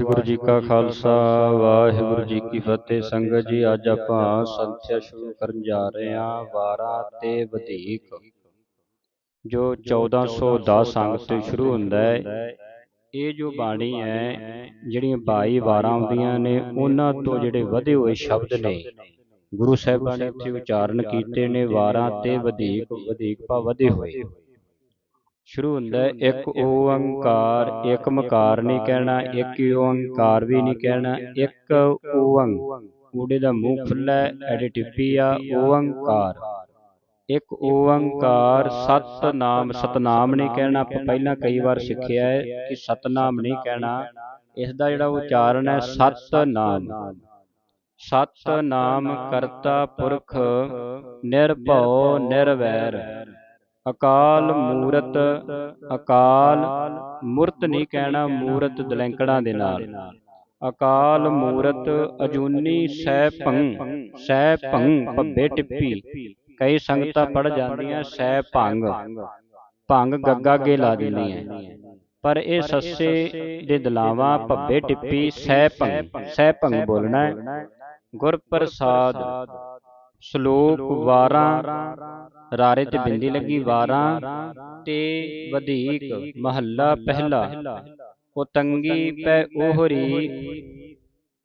ਵਾਹਿਗੁਰੂ ਜੀ ਕਾ ਖਾਲਸਾ, ਵਾਹਿਗੁਰੂ ਜੀ ਕੀ ਫਤਿਹ। ਸੰਗਤ ਜੀ, ਅੱਜ ਆਪਾਂ ਸੰਥਿਆ ਸ਼ੁਰੂ ਕਰਨ ਜਾ ਰਹੇ ਹਾਂ, ਵਾਰਾਂ ਤੇ ਵਧੇਕ। ਜੋ 1410 ਅੰਗ ਤੋਂ ਸ਼ੁਰੂ ਹੁੰਦਾ ਹੈ, ਇਹ ਜੋ ਬਾਣੀ ਹੈ, ਜਿਹੜੀਆਂ 22 ਵਾਰਾਂ ਆਉਂਦੀਆਂ ਨੇ, ਉਹਨਾਂ ਤੋਂ ਜਿਹੜੇ ਵਧੇ ਹੋਏ ਸ਼ਬਦ ਨੇ, ਗੁਰੂ ਸਾਹਿਬਾਨ ਨੇ ਇੱਥੇ ਉਚਾਰਨ ਕੀਤੇ ਨੇ, ਵਾਰਾਂ ਤੇ ਵਧੇਕ ਵਧੇਕ ਭਾ ਵਧੇ ਹੋਏ। ਸ਼ੁਰੂ ਹੁੰਦਾ ਇੱਕ ਓੰਕਾਰ ਇੱਕ ਮਕਾਰ ਨਹੀਂ ਕਹਿਣਾ ਇੱਕ ਓੰਕਾਰ ਵੀ ਨਹੀਂ ਕਹਿਣਾ ਇੱਕ ਓੰਗ। ਊੜੇ ਦਾ ਮੂੰਹ ਖੁੱਲਾ ਐਡੀ ਟਿੱਪੀ ਆ ਓੰਕਾਰ। ਇੱਕ ਓੰਕਾਰ ਸਤਨਾਮ ਸਤਨਾਮ ਨਹੀਂ ਕਹਿਣਾ ਆਪਾਂ ਪਹਿਲਾਂ ਕਈ ਵਾਰ ਸਿੱਖਿਆ ਹੈ ਕਿ ਸਤਨਾਮ ਨਹੀਂ ਕਹਿਣਾ। ਇਸ ਦਾ ਜਿਹੜਾ ਉਚਾਰਨ ਹੈ ਸਤਨਾਮ। ਸਤਨਾਮ ਕਰਤਾ ਪੁਰਖ ਨਿਰਭਉ ਨਿਰਵੈਰ। ਅਕਾਲ ਮੂਰਤ ਅਕਾਲ ਮੂਰਤ ਨਹੀਂ ਕਹਿਣਾ ਮੂਰਤ ਦਲੈਂਕੜਾਂ ਦੇ ਨਾਲ। ਅਕਾਲ ਮੂਰਤ ਅਜੂਨੀ ਸੈ ਭੰ ਸੈ ਭੰ ਭੱਬੇ ਟਿੱਪੀ। ਕਈ ਸੰਗਤਾਂ ਪੜ ਜਾਂਦੀਆਂ ਸੈ ਭੰਗ। ਭੰਗ। ਗੱਗਾ ਗੇ ਲਾ ਦਿੰਦੀਆਂ। ਪਰ ਇਹ ਸੱਸੇ ਦੇ ਦਲਾਵਾਂ ਭੱਬੇ ਟਿੱਪੀ ਸੈ ਭੰ ਸੈ ਭੰ ਬੋਲਣਾ ਹੈ। ਗੁਰ ਪ੍ਰਸਾਦ ਸ਼ਲੋਕ ਵਾਰਾਂ ਰਾਰੇ ਤੇ ਬਿੰਦੀ ਲੱਗੀ ਵਾਰਾਂ ਤੇ ਵਧੇਕ ਮਹੱਲਾ ਪਹਿਲਾ। ਉਤੰਗੀ ਪੈ ਉਹਰੀ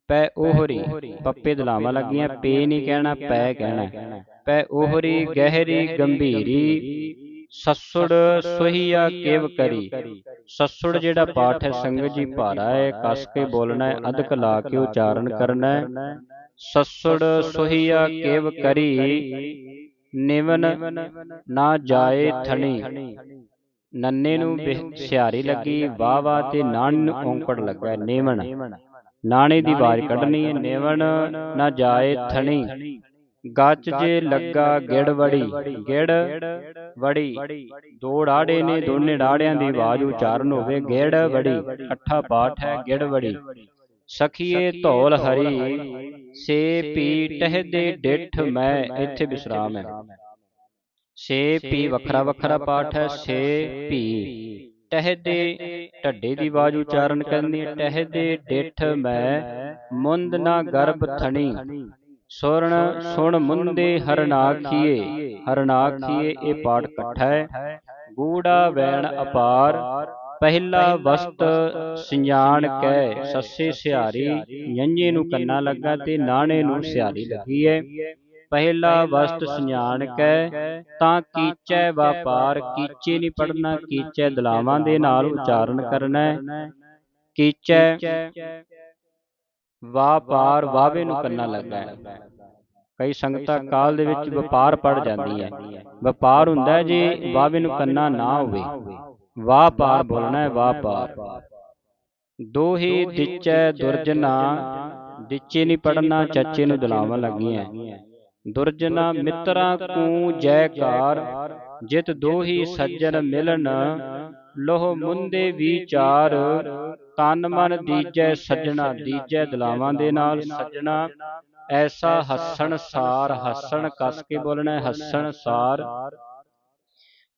ਪੈ ਉਹਰੀ ਪੱਪੇ ਦਲਾਵਾਂ ਲੱਗੀਆਂ ਪੇ ਨਹੀਂ ਕਹਿਣਾ ਪੈ ਕਹਿਣਾ। ਪੈ ਉਹਰੀ ਗਹਿਰੀ ਗੰਭੀਰੀ ਸੱਸੁੜ ਸੁਹੀਆ ਕਿਵ ਕਰੀ। ਸੱਸੁੜ ਜਿਹੜਾ ਪਾਠ ਹੈ ਸੰਗਤ ਜੀ ਭਾਰਾ ਹੈ ਕਸ ਕੇ ਬੋਲਣਾ ਹੈ ਅਧਕ ਲਾ ਕੇ ਉਚਾਰਨ ਕਰਨਾ ਹੈ। ਸੱਸੁੜ ਸੁਹੀਆ ਕਿਵ ਕਰੀ, ਨਿਵਨ ਨਾ ਜਾਏ ਥਣੀ। ਨੰਨੇ ਨੂੰ ਸਿਹਾਰੀ ਲੱਗੀ ਵਾਹ ਵਾਹ ਤੇ ਨਾਣ ਨੂੰ ਔਂਕੜ ਲੱਗਾ, ਨਿਵਨ। ਨਾਣੇ ਦੀ ਆਵਾਜ਼ ਕੱਢਣੀ ਹੈ, ਨਿਵਨ ਨਾ ਜਾਏ ਥਣੀ। ਗੱਜ ਜੇ ਲੱਗਾ ਗਿੜ ਵੜੀ ਗਿੜ ਵੜੀ। ਦੋ ਡਾੜੇ ਨੇ, ਦੋਨੇ ਡਾੜਿਆਂ ਦੀ ਆਵਾਜ਼ ਉਚਾਰਨ ਹੋਵੇ, ਗਿੜ ਵੜੀ। ਇਕੱਠਾ ਪਾਠ ਹੈ, ਗਿੜ ਵੜੀ। ਸਖੀਏ ਧੌਲ ਹਰੀ ਸੇ ਪੀ ਟਹਿਦੇ ਡਿਠ ਮੈਂ ਇੱਥੇ ਵਿਸਰਾਮ ਹੈ। ਸੇ ਪੀ ਵੱਖਰਾ ਵੱਖਰਾ ਪਾਠ ਹੈ ਸੇ ਪੀ ਟਹਿਦੇ ਢੱਡੇ ਦੀ ਆਵਾਜ਼ ਉਚਾਰਨ ਕਰਨੀ ਹੈ ਟਹਿਦੇ ਡਿਠ ਮੈਂ ਮੁੰਦ ਨਾ ਗਰਭ ਥਣੀ। ਸੁਰਣ ਸੁਣ ਮੁੰਦੇ ਹਰਨਾਖੀਏ ਹਰਨਾਖੀਏ ਇਹ ਪਾਠ ਇਕੱਠਾ ਹੈ। ਗੂੜਾ ਵੈਣ ਅਪਾਰ ਪਹਿਲਾ ਵਸਤ ਸੰਜਾਣ ਕੈ ਸੱਸੇ ਸਿਹਾਰੀ ਯੰਜੇ ਨੂੰ ਕੰਨਾ ਲੱਗਾ ਤੇ ਨਾਣੇ ਨੂੰ ਸਿਹਾਰੀ ਲੱਗੀ ਹੈ ਪਹਿਲਾ ਵਸਤ ਸੰਜਾਣ ਕੈ ਤਾਂ ਕੀਚੈ ਵਪਾਰ ਕੀਚੇ ਨਹੀਂ ਪੜਨਾ ਕੀਚੈ ਦਲਾਵਾਂ ਦੇ ਨਾਲ ਉਚਾਰਨ ਕਰਨਾ। ਹੈ ਕੀਚੈ ਵਪਾਰ ਵਾਵੇ ਨੂੰ ਕੰਨਾ ਲੱਗਾ ਹੈ। ਕਈ ਸੰਗਤਾਂ ਕਾਲ ਦੇ ਵਿੱਚ ਵਪਾਰ ਪੜ ਜਾਂਦੀਆਂ ਵਪਾਰ ਹੁੰਦਾ ਜੇ ਵਾਵੇ ਨੂੰ ਕੰਨਾ ਨਾ ਹੋਵੇ। ਵਾਹ ਪਾਰ ਬੋਲਣਾ ਹੈ ਵਾਹ ਪਾਰ ਦੋਹੀ ਦਿਚੈ ਦੁਰਜਨਾ ਦਿਚੇ ਨਹੀਂ ਪੜਨਾ ਚੱਚੇ ਨੂੰ ਦਲਾਵਾਂ ਲੱਗੀਆਂ। ਦੁਰਜਨਾ ਮਿੱਤਰਾਂ ਕੂ ਜੈਕਾਰ ਜਿਤ ਦੋਹੀ ਸੱਜਣ ਮਿਲਣ। ਲੋਹ ਮੁੰਦੇ ਵਿਚਾਰ ਤਨ ਮਨ ਦੀਜੈ ਸੱਜਣਾ ਦੀਜੈ ਦਲਾਵਾਂ ਦੇ ਨਾਲ ਸੱਜਣਾ। ਐਸਾ ਹੱਸਣ ਸਾਰ ਹੱਸਣ ਕਸ ਕੇ ਬੋਲਣਾ ਹੱਸਣ ਸਾਰ।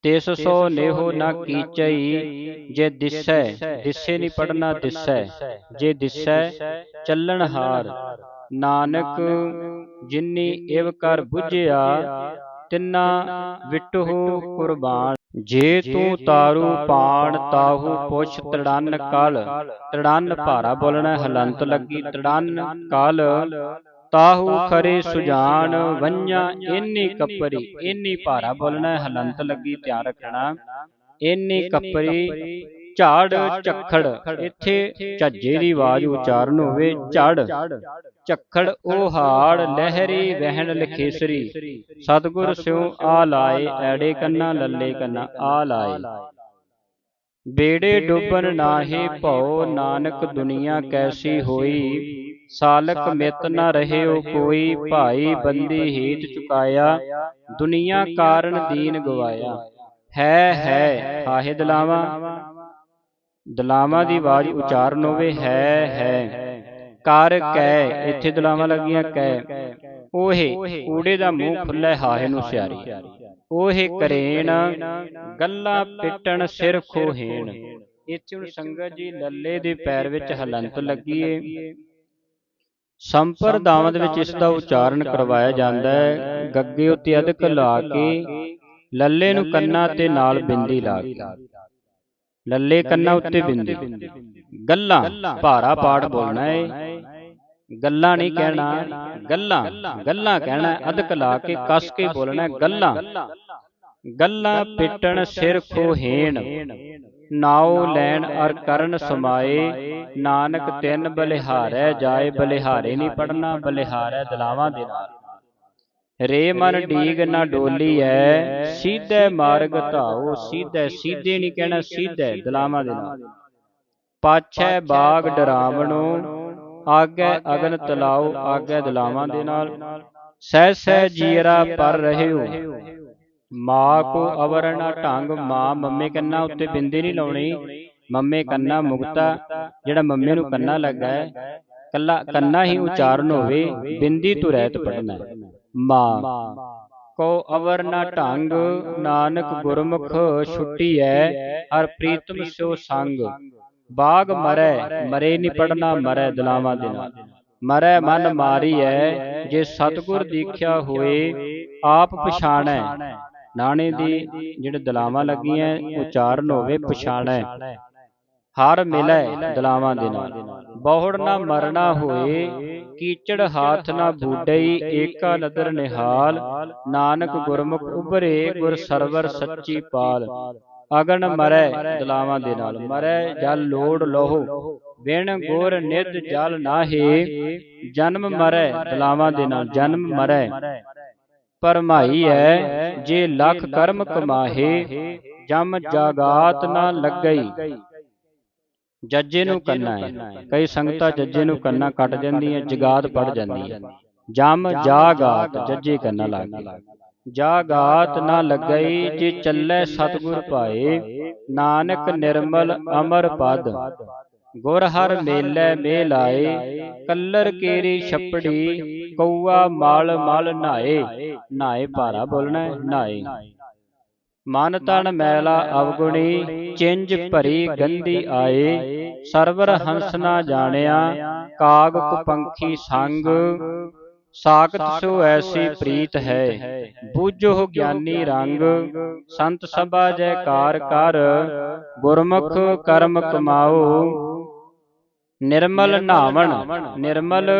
ਤਿਸ ਸੋ ਨੇਹੋ ਨਾ ਕੀਚਈ ਜੇ ਦਿਸੈ ਦਿਸੇ ਨਹੀਂ ਪੜਨਾ ਦਿਸੈ ਜੇ ਦਿਸੈ ਚੱਲਣ ਹਾਰ। ਨਾਨਕ ਜਿਨੀ ਇਵ ਕਰ 부ਝਿਆ ਤਿੰਨਾ ਵਿਟਹੁ ਕੁਰਬਾਨ। ਜੇ ਤੂੰ ਤਾਰੂ ਪਾਣ ਤਾਹੂ ਪੁੱਛ ਤੜਨ ਕਲ। ਤੜਨ ਭਾਰਾ ਬੋਲਣਾ ਹਲੰਤ ਲੱਗੀ ਤੜਨ ਕਲ। ਤਾਹੂ ਖਰੇ ਸੁਜਾਨ ਵੰਨਿਆ ਇੰਨੀ ਕੱਪਰੀ ਇੰਨੀ ਭਾਰਾ ਬੋਲਣਾ ਹਲੰਤ ਲੱਗੀ ਧਿਆਨ ਰੱਖਣਾ। ਇੰਨੀ ਕੱਪਰੀ ਝਾੜ ਝੱਖੜ ਇੱਥੇ ਝੱਜੇ ਦੀ ਆਵਾਜ਼ ਉਚਾਰਨ ਹੋਵੇ ਝੜ। ਝੱਖੜ ਉਹ ਹਾੜ ਲਹਿਰੀ ਵਹਿਣ ਲਖੇਸਰੀ। ਸਤਗੁਰ ਸਿਉ ਆ ਲਾਏ ਐੜੇ ਕੰਨਾ ਲੱਲੇ ਕੰਨਾ ਆ ਲਾਏ। ਬੇੜੇ ਡੁੱਬਨ ਨਾਹੀ ਭਉ ਨਾਨਕ ਦੁਨੀਆ ਕੈਸੀ ਹੋਈ। ਸਾਲਕ ਮਿਤ ਨ ਰਹਿਓ ਕੋਈ ਭਾਈ ਬੰਦੀ ਹੀਤ ਚੁਕਾਇਆ। ਦੁਨੀਆ ਕਾਰਨ ਦੀਨ ਗਵਾਇਆ। ਹੈ ਹੈ ਆਹੇ ਦਲਾਵਾ। ਦਲਾਵਾਂ। ਦੀ ਆਵਾਜ਼ ਉਚਾਰਨ ਹੋਵੇ ਹੈ ਹੈ। ਕਰ ਕੈ ਇੱਥੇ ਦਲਾਵਾਂ ਲੱਗੀਆਂ ਕੈ। ਓਹੇ ਊੜੇ ਦਾ ਮੂੰਹ ਖੁੱਲੇ ਹਾਹੇ ਨੂੰ ਸਿਆਰੀ। ਓਹੇ ਕਰੇਣ ਗੱਲਾਂ ਪਿੱਟਣ ਸਿਰ ਖੋਹੇਣ। ਇੱਥੇ ਹੁਣ ਸੰਗਤ ਜੀ ਲੱਲੇ ਦੇ ਪੈਰ ਵਿੱਚ ਹਲੰਤ ਲੱਗੀ ਏ। ਸੰਪਰਦਾਵਾਂ ਦੇ ਵਿੱਚ ਇਸ ਦਾ ਉਚਾਰਨ ਕਰਵਾਇਆ ਜਾਂਦਾ ਹੈ। ਗੱਗੇ ਉੱਤੇ ਅਧਿਕ ਲਾ ਕੇ ਲੱਲੇ ਨੂੰ ਕੰਨਾਂ ਤੇ ਨਾਲ ਬਿੰਦੀ ਲਾ ਕੇ। ਲੱਲੇ ਕੰਨਾਂ ਉੱਤੇ ਬਿੰਦੀ। ਗੱਲਾਂ ਭਾਰਾ ਪਾਠ ਬੋਲਣਾ ਏ। ਗੱਲਾਂ ਨਹੀਂ ਕਹਿਣਾ। ਗੱਲਾਂ ਗੱਲਾਂ ਕਹਿਣਾ ਹੈ, ਅਧਿਕ ਲਾ ਕੇ ਕੱਸ ਕੇ ਬੋਲਣਾ ਹੈ, ਗੱਲਾਂ। ਗੱਲਾਂ ਪਿੱਟਣ ਸਿਰ ਖੋਹੇਣ ਨਾਉ ਲੈਣ ਅਰ ਕਰਨ ਸਮਾਏ। ਨਾਨਕ ਤਿੰਨ ਬਲਿਹਾਰੈ ਜਾਏ। ਬਲਿਹਾਰੇ ਨਹੀਂ ਪੜਨਾ ਬਲਿਹਾਰੈ ਦਲਾਵਾਂ ਦੇ ਨਾਲ। ਰੇ ਮਨ ਡੀਗ ਨਾ ਡੋਲੀ ਐ ਸੀਧੇ ਮਾਰਗ ਧਾਓ। ਸੀਧੇ ਸੀਧੇ ਨਹੀਂ ਕਹਿਣਾ। ਸੀਧੇ ਦਲਾਵਾਂ ਦੇ ਨਾਲ। ਪਾਛੈ ਬਾਗ ਡਰਾਵਣੋ। ਆਗੇ ਅਗਨ ਤਲਾਓ। ਆਗੇ ਦਲਾਵਾਂ ਦੇ ਨਾਲ। ਸਹਿ ਸਹਿ ਜੀਰਾ ਪਰ ਰਹਿਓ। ਮਾਂ ਕੋ ਅਵਰ ਨਾ ਢੰਗ ਮਾਂ ਮੰਮੇ ਕੰਨਾਂ ਉੱਤੇ ਬਿੰਦੀ ਨਹੀਂ ਲਾਉਣੀ। ਮੰਮੇ ਕੰਨਾ ਮੁਕਤਾ ਜਿਹੜਾ ਮੰਮੇ ਨੂੰ ਕੰਨਾ ਲੱਗਾ ਹੈ। ਕੱਲਾ ਕੰਨਾ ਹੀ ਉਚਾਰਨ ਹੋਵੇ ਬਿੰਦੀ ਤੋਂ ਰਹਿਤ ਪੜਨਾ ਮਾਂ ਕੋ ਅਵਰ ਨਾ ਢੰਗ ਨਾਨਕ ਗੁਰਮੁਖ ਛੁੱਟੀ ਹੈ ਹਰ ਪ੍ਰੀਤਮ ਸਿਓ ਸੰਗ। ਬਾਗ ਮਰੈ ਮਰੇ ਨਹੀਂ ਪੜਨਾ ਮਰੈ ਦਲਾਵਾਂ ਦੇ ਨਾਲ ਮਰੈ ਮਨ ਮਾਰੀ ਹੈ ਜੇ ਸਤਗੁਰ ਦੀਖਿਆ ਹੋਏ ਆਪ ਪਛਾਣੈ। ਨਾਣੇ ਦੀ ਜਿਹੜੇ ਦਲਾਵਾਂ ਲੱਗੀਆਂ ਉਚਾਰਨ ਹੋਵੇ ਪਛਾਣੈ ਹਰ ਮਿਲੈ ਦਲਾਵਾਂ ਦੇ ਨਾਲ। ਬਹੁੜ ਨਾ ਮਰਨਾ ਹੋਏ ਕੀਚੜ ਹਾਥ ਨਾ ਬੂਡਈ ਏਕਾ ਨਦਰ ਨਿਹਾਲ ਨਾਨਕ ਗੁਰਮੁਖ ਉਭਰੇ ਗੁਰ ਸਰਵਰ ਸੱਚੀ ਪਾਲ। ਅਗਨ ਮਰੈ ਦਲਾਵਾਂ ਦੇ ਨਾਲ। ਮਰੈ ਜਲ ਲੋੜ ਲੋਹ। ਵਿਣ ਗੁਰ ਨਿਧ ਜਲ ਨਾਹੇ। ਜਨਮ ਮਰੈ ਦਲਾਵਾਂ ਦੇ ਨਾਲ। ਜਨਮ ਮਰੈ। ਪਰਮਾਈ ਹੈ ਜੇ ਲੱਖ ਕਰਮ ਕਮਾਹੇ ਜਮ ਜਾਗਾਤ ਨਾ ਲੱਗਈ। ਜੱਜੇ ਨੂੰ ਕੰਨਾ ਹੈ ਕਈ ਸੰਗਤਾਂ ਜੱਜੇ ਨੂੰ ਕੰਨਾ ਕੱਟ ਜਾਂਦੀਆਂ ਜਗਾਤ ਪੜ ਜਾਂਦੀਆਂ। ਜਮ ਜਾਗਾਤ ਜੱਜੇ ਕੰਨਾ ਲੱਗ ਜਾਗਾਤ ਨਾ ਲੱਗਈ ਜੇ ਚੱਲੇ ਸਤਿਗੁਰ ਪਾਏ ਨਾਨਕ ਨਿਰਮਲ ਅਮਰ ਪਦ। ਗੁਰ ਹਰ ਮੇਲੇ ਮੇ ਲਾਏ ਕੱਲਰ ਕੇਰੀ ਛਪੜੀ ਕੌਆ ਮਲ ਮਲ ਨਾਏ ਨਾਏ ਭਾਰਾ ਬੋਲਣਾ ਹੈ, ਨਾਏ। ਮਨ ਤਨ ਮੈਲਾ ਅਵਗੁਣੀ, ਚਿੰਜ ਭਰੀ ਗੰਦੀ ਆਏ, ਸਰਵਰ ਹੰਸ ਨਾ ਜਾਣਿਆ, ਕਾਗ ਕੁਪੰਖੀ ਸੰਗ। ਸਾਖਤ ਸੋ ਐਸੀ ਪ੍ਰੀਤ ਹੈ, ਬੂਝੋ ਗਿਆਨੀ ਰੰਗ। ਸੰਤ ਸਭਾ ਜੈਕਾਰ ਕਰ, ਗੁਰਮੁਖ ਕਰਮ ਕਮਾਓ ਨਿਰਮਲ ਨਾਵਣ ਨਿਰਮਲ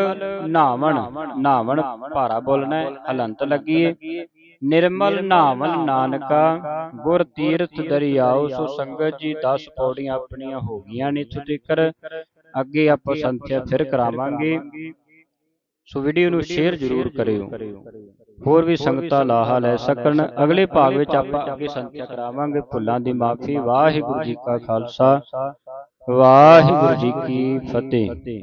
ਨਾਵਣ ਨਾਵਣ ਭਾਰਾ ਬੋਲਣਾ ਹਲੰਤ ਲੱਗੀਏ ਨਿਰਮਲ ਨਾਵਨ ਨਾਨਕਾ ਗੁਰ ਤੀਰਥ ਦਰਿਆਓ ਸੋ ਸੰਗਤ ਜੀ 10 ਪੌੜੀਆਂ ਆਪਣੀਆਂ ਹੋ ਗਈਆਂ ਨੇ ਇੱਥੋਂ ਤੱਕ ਅੱਗੇ ਆਪਾਂ ਸੰਥਿਆ ਫਿਰ ਕਰਾਵਾਂਗੇ। ਸੋ ਵੀਡੀਓ ਨੂੰ ਸ਼ੇਅਰ ਜ਼ਰੂਰ ਕਰਿਓ। ਹੋਰ ਵੀ ਸੰਗਤਾਂ ਲਾਹਾ ਲੈ ਸਕਣ। ਅਗਲੇ ਭਾਗ ਵਿੱਚ ਆਪਾਂ ਅੱਗੇ ਸੰਥਿਆ ਕਰਾਵਾਂਗੇ। ਭੁੱਲਾਂ ਦੀ ਮਾਫੀ। ਵਾਹਿਗੁਰੂ ਜੀ ਕਾ ਖਾਲਸਾ। ਵਾਹਿਗੁਰੂ ਜੀ ਕੀ ਫਤਿਹ।